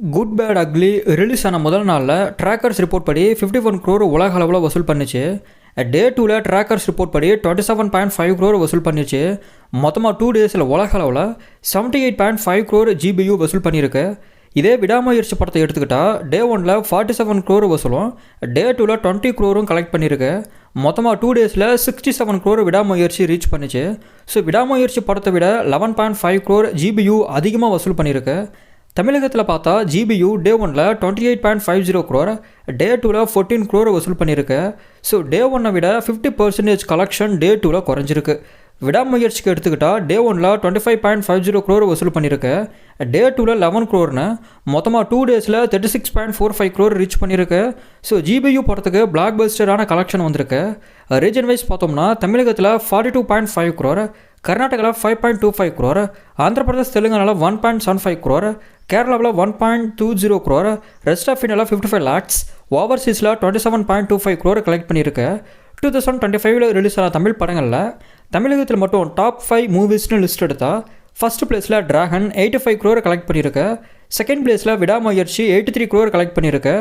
Good bad ugly release ஆன முதல் நாளில் ட்ராக்கர்ஸ் ரிப்போர்ட் படி ஃபிஃப்டி ஒன் க்ரோர் உலக அளவில் வசூல் பண்ணுச்சு. டே டூவில் ட்ராக்கர்ஸ் ரிப்போர்ட் படி twenty seven point five crore வசூல் பண்ணிச்சு. மொத்தமாக டூ டேஸில் உலக அளவில் seventy eight point five crore GBU வசூல் பண்ணியிருக்கு இதே விடாமுயற்சி படத்தை எடுத்துக்கிட்டால் டே ஒனில் ஃபார்ட்டி செவன் க்ரோர் வசூலும் டே டூவில் டுவெண்ட்டி க்ரோரும் கலெக்ட் பண்ணியிருக்கு மொத்தமாக டூ டேஸில் சிக்ஸ்டி செவன் க்ரோர் விடாமுயற்சி ரீச் பண்ணிச்சு. ஸோ விடாமுயற்சி படத்தை விட eleven point five crore GBU அதிகமாக வசூல் பண்ணியிருக்கு தமிழகத்தில் பார்த்தா ஜிபியு டே ஒனில் twenty eight point five zero crore day டூவில் ஃபோர்டீன் க்ரோர் வசூல் பண்ணியிருக்கு. ஸோ டே ஒன்னை விட ஃபிஃப்டி பர்சன்டேஜ் கலெக்ஷன் டே டூவில் குறைஞ்சிருக்கு. விடாமுயற்சிக்கு எடுத்துக்கிட்டால் டே ஒனில் twenty five point five zero crore வசூல் பண்ணியிருக்கு. டே டூவில் லெவன் குரோர்னு மொத்தமாக டூ டேஸில் thirty six point four five crore reach பண்ணியிருக்கு ஸோ ஜிபியு படத்துக்கு பிளாக் பஸ்டரான கலெக்ஷன் வந்திருக்கு. ரீஜன் வைஸ் பார்த்தோம்னா தமிழகத்தில் forty two point five crore கர்நாடகாவில் five point two five crore Andhra Pradesh தெலுங்கானாவில் one point seven five crore கேரளாவில் one point two zero crore rest of இண்டியாவில் fifty five lakhs ஓவர்சீஸில் twenty seven point two five crore collect பண்ணியிருக்கு. Two thousand twenty ஃபைவ்ல release ஆன தமிழ் படங்களில் தமிழகத்தில் மட்டும் top five மூவிஸ்னு list எடுத்தால் ஃபஸ்ட் பிளேஸில் Dragon eighty five crore collect பண்ணியிருக்கு செகண்ட் பிளேஸில் Vidaamuyarchi eighty three crore collect பண்ணியிருக்கு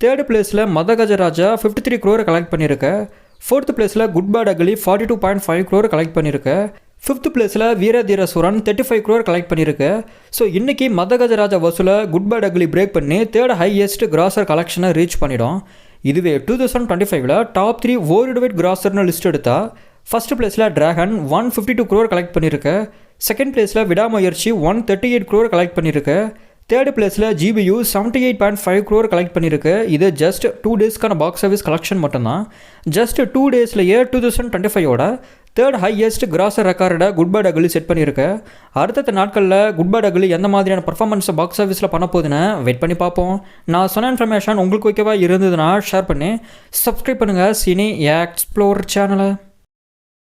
தேர்ட் பிளேஸில் Madhagajaraja fifty three crore collect பண்ணியிருக்கு ஃபோர்த் பிளேஸில் good bad ugly forty two point five crore collect பண்ணியிருக்கு ஃபிஃப்த் பிளேஸில் Veeradheerasooran thirty five crore collect பண்ணியிருக்கு. So இன்றைக்கி மதகஜராஜா வசூலை குட் பை டக்லி பிரேக் பண்ணி தேர்ட் ஹையஸ்ட் கிராசர் கலெக்ஷனை ரீச் பண்ணிடும். இதுவே டூ தௌசண்ட் டுவெண்ட்டி ஃபைவ்ல டாப் த்ரீ வேர்ல்டு வைட் கிராசர்னு லிஸ்ட் எடுத்தால் ஃபஸ்ட் பிளேஸில் Dragon one fifty two crore collect பண்ணியிருக்கு. செகண்ட் பிளேஸில் Vidaamuyarchi one thirty eight crore collect பண்ணியிருக்கு. தேர்ட் பிளேஸில் GBU seventy eight point five crore collect பண்ணியிருக்கு. இது ஜஸ்ட் டூ டேஸ்க்கான பாக்ஸ் ஆஃபீஸ் கலெக்ஷன் மட்டும்தான். ஜஸ்ட் டூ டேஸ்லேயே டூ தௌசண்ட் டுவெண்ட்டி ஃபைவோட தேர்ட் ஹையஸ்ட் கிராசர் ரெக்கார்டை குட் பேட் அகலி செட் பண்ணியிருக்கு. அடுத்தடுத்த நாட்களில் குட் பேட் அகலி எந்த மாதிரியான பர்ஃபார்மன்ஸை பாக்ஸ் ஆஃபீஸில் பண்ண போகுதுன்னு வெயிட் பண்ணி பார்ப்போம். நான் சொன்ன இன்ஃபர்மேஷன் உங்களுக்கு ஓகேவா இருந்ததுன்னா ஷேர் பண்ணி சப்ஸ்கிரைப் பண்ணுங்கள் சினி எக்ஸ்ப்ளோர் சேனலை